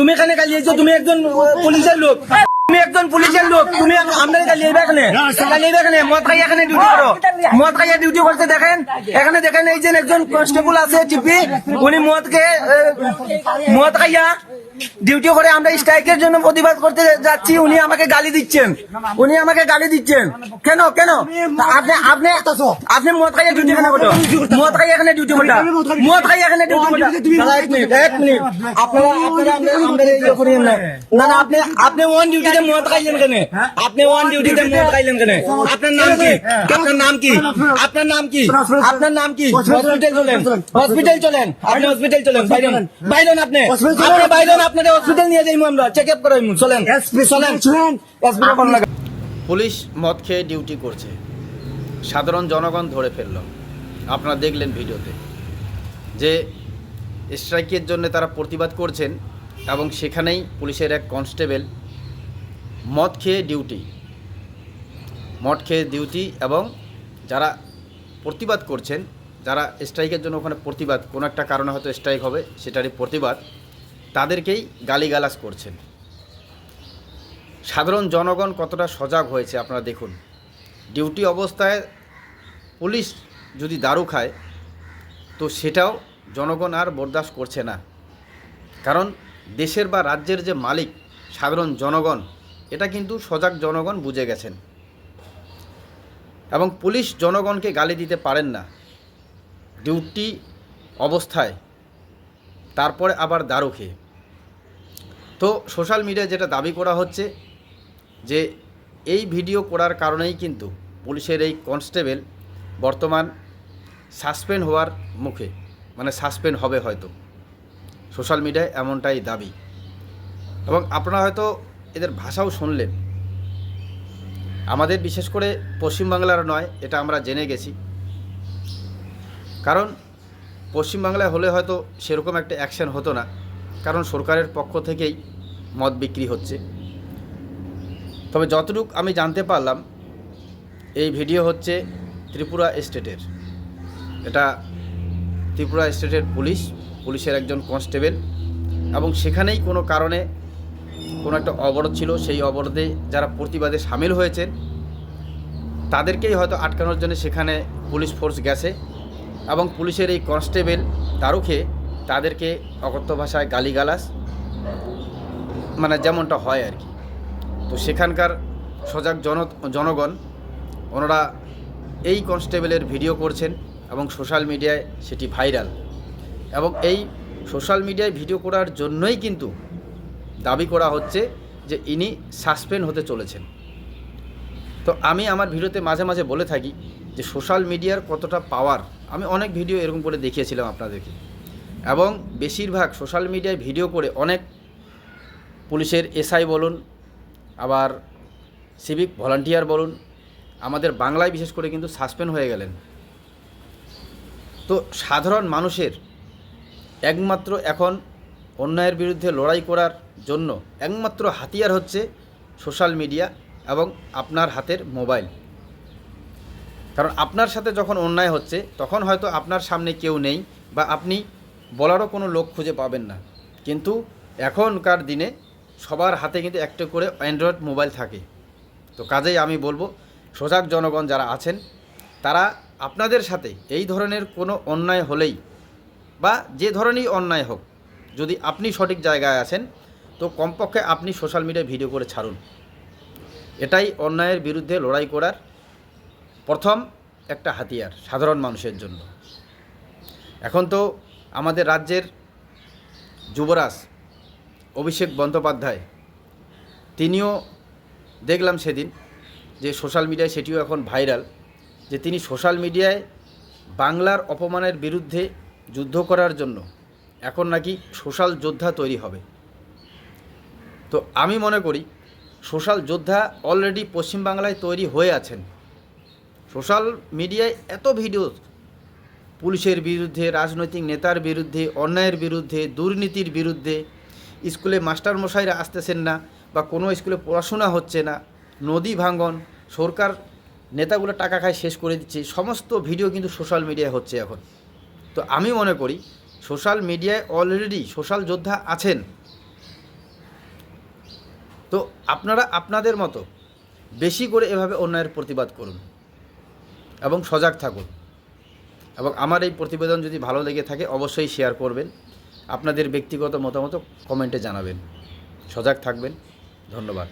তুমি এখানে গালিয়েছো তুমি একজন পুলিশের লোক। তুমি একজন পুলিশের লোক তুমি আমাদের দেবে এখানে। গালিয়ে এখানে। মদ খাইয়া এখানে ডিউটি করো। মদ খাইয়া ডিউটি করতে দেখেন? এখানে দেখেন এই যে একজন কনস্টেবল আছে টিপি উনি মদ খেয়ে মদ খাইয়া ডিউটি করে আমরা স্ট্রাইকের জন্য প্রতিবাদ করতে যাচ্ছি উনি আমাকে গালি দিচ্ছেন। উনি আমাকে গালি দিচ্ছেন। কেন কেন? আপনি আপনি আপনি মদ খাইয়ে ডিউটি কেন করো? মদ খাইয়ে এখানে ডিউটি করো। মদ খাইয়ে এখানে ডিউটি এক মিনিট এক মিনিট আপনারা আপনারা আমরা- আমরা ইয়ে করি না। না না আপনি আপনি ওয়ান ডিউটিতে মদ খাইলেন কেন? আপনি ওয়ান ডিউটিতে মদ খাইলেন কেন? আপনার নাম কি? আপনার নাম কি? আপনার নাম কি? আপনার নাম কি? হসপিটাল চলেন হসপিটাল চলেন। আপনি হসপিটাল চলেন। বাইরেন। বাইরেন আপনি। আপনি বাইরেন হসপিটাল নিয়ে যাইমু আমরা। চেক আপ করাইমু চলেন। চলেন। চলেন এসপি কোন লাগা পুলিশ মদ খেয়ে ডিউটি করছে। সাধারণ জনগণ ধরে ফেলল। আপনারা দেখলেন ভিডিওতে যে স্ট্রাইকের জন্য তারা প্রতিবাদ করছেন এবং সেখানেই পুলিশের এক কনস্টেবল মদ খেয়ে ডিউটি মদ খেয়ে ডিউটি এবং যারা প্রতিবাদ করছেন যারা স্ট্রাইকের জন্য ওখানে প্রতিবাদ কোনো একটা কারণে হয়তো স্ট্রাইক হবে সেটারই প্রতিবাদ। তাদেরকেই গালিগালাজ করছেন। সাধারণ জনগণ কতটা সজাগ হয়েছে আপনারা দেখুন। ডিউটি অবস্থায় পুলিশ যদি দারু খায়, তো সেটাও জনগণ আর বরদাস্ত করছে না। কারণ দেশের বা রাজ্যের যে মালিক, সাধারণ জনগণ, এটা কিন্তু সজাগ জনগণ বুঝে গেছেন। এবং পুলিশ জনগণকে গালি দিতে পারেন না। ডিউটি অবস্থায় তারপরে আবার দারু খেয়ে। তো সোশ্যাল মিডিয়ায় যেটা দাবি করা হচ্ছে যে এই ভিডিও করার কারণেই কিন্তু পুলিশের এই কনস্টেবল বর্তমান সাসপেন্ড হওয়ার মুখে মানে সাসপেন্ড হবে হয়তো। সোশ্যাল মিডিয়ায় এমনটাই দাবি। এবং আপনারা হয়তো এদের ভাষাও শুনলেন। আমাদের বিশেষ করে পশ্চিমবাংলার নয়, এটা আমরা জেনে গেছি। কারণ পশ্চিমবাংলায় হলে হয়তো সেরকম একটা অ্যাকশন হতো না, কারণ সরকারের পক্ষ থেকেই মদ বিক্রি হচ্ছে। তবে যতটুক আমি জানতে পারলাম, এই ভিডিও হচ্ছে ত্রিপুরা স্টেটের। এটা ত্রিপুরা স্টেটের পুলিশ, পুলিশের একজন কনস্টেবল এবং সেখানেই কোনো কারণে কোনো একটা অবরোধ ছিল, সেই অবরোধে যারা প্রতিবাদে সামিল হয়েছেন, তাদেরকেই হয়তো আটকানোর জন্য সেখানে পুলিশ ফোর্স গেছে। এবং পুলিশের এই কনস্টেবল তারুখে তাদেরকে অকথ্য ভাষায় গালিগালাজ মানে যেমনটা হয় আর কি। তো সেখানকার সজাগ জন জনগণ, ওনারা এই কনস্টেবলের ভিডিও করছেন এবং সোশ্যাল মিডিয়ায় সেটি ভাইরাল। এবং এই সোশ্যাল মিডিয়ায় ভিডিও করার জন্যই কিন্তু দাবি করা হচ্ছে যে ইনি সাসপেন্ড হতে চলেছেন। তো আমি আমার ভিডিওতে মাঝে মাঝে বলে থাকি যে সোশ্যাল মিডিয়ার কতটা পাওয়ার আমি অনেক ভিডিও এরকম করে দেখিয়েছিলাম আপনাদেরকে। এবং বেশিরভাগ সোশ্যাল মিডিয়ায় ভিডিও করে অনেক পুলিশের এসআই বলুন, আবার সিভিক ভলান্টিয়ার বলুন, আমাদের বাংলায় বিশেষ করে কিন্তু সাসপেন্ড হয়ে গেলেন। তো সাধারণ মানুষের একমাত্র এখন অন্যায়ের বিরুদ্ধে লড়াই করার জন্য একমাত্র হাতিয়ার হচ্ছে সোশ্যাল মিডিয়া এবং আপনার হাতের মোবাইল। কারণ আপনার সাথে যখন অন্যায় হচ্ছে, তখন হয়তো আপনার সামনে কেউ নেই বা আপনি বলারও কোনো লোক খুঁজে পাবেন না। কিন্তু এখনকার দিনে সবার হাতে কিন্তু একটা করে অ্যান্ড্রয়েড মোবাইল থাকে। তো কাজেই আমি বলব, সজাগ জনগণ যারা আছেন, তারা আপনাদের সাথে এই ধরনের কোনো অন্যায় হলেই বা যে ধরনেরই অন্যায় হোক, যদি আপনি সঠিক জায়গায় আছেন, তো কমপক্ষে আপনি সোশ্যাল মিডিয়ায় ভিডিও করে ছাড়ুন। এটাই অন্যায়ের বিরুদ্ধে লড়াই করার প্রথম একটা হাতিয়ার সাধারণ মানুষের জন্য। এখন তো আমাদের রাজ্যের যুবরাজ অভিষেক বন্দ্যোপাধ্যায়, তিনিও দেখলাম সেদিন যে সোশ্যাল মিডিয়ায় সেটিও এখন ভাইরাল, যে তিনি সোশ্যাল মিডিয়ায় বাংলার অপমানের বিরুদ্ধে যুদ্ধ করার জন্য এখন নাকি সোশ্যাল যোদ্ধা তৈরি হবে। তো আমি মনে করি, সোশ্যাল যোদ্ধা অলরেডি পশ্চিমবাংলায় তৈরি হয়ে আছেন। সোশ্যাল মিডিয়ায় এত ভিডিও, পুলিশের বিরুদ্ধে, রাজনৈতিক নেতার বিরুদ্ধে, অন্যায়ের বিরুদ্ধে, দুর্নীতির বিরুদ্ধে, স্কুলে মাস্টারমশাইরা আসতেছেন না বা কোনো স্কুলে পড়াশোনা হচ্ছে না, নদী ভাঙ্গন, সরকার নেতাগুলো টাকা খায় শেষ করে দিচ্ছে, সমস্ত ভিডিও কিন্তু সোশ্যাল মিডিয়ায় হচ্ছে এখন। তো আমি মনে করি, সোশ্যাল মিডিয়ায় অলরেডি সোশ্যাল যোদ্ধা আছেন। তো আপনারা আপনাদের মতো বেশি করে এভাবে অন্যায়ের প্রতিবাদ করুন। এবং সজাগ থাকুন। এবং আমার এই প্রতিবেদন যদি ভালো লেগে থাকে, অবশ্যই শেয়ার করবেন। আপনাদের ব্যক্তিগত মতামত কমেন্টে জানাবেন। সজাগ থাকবেন। ধন্যবাদ।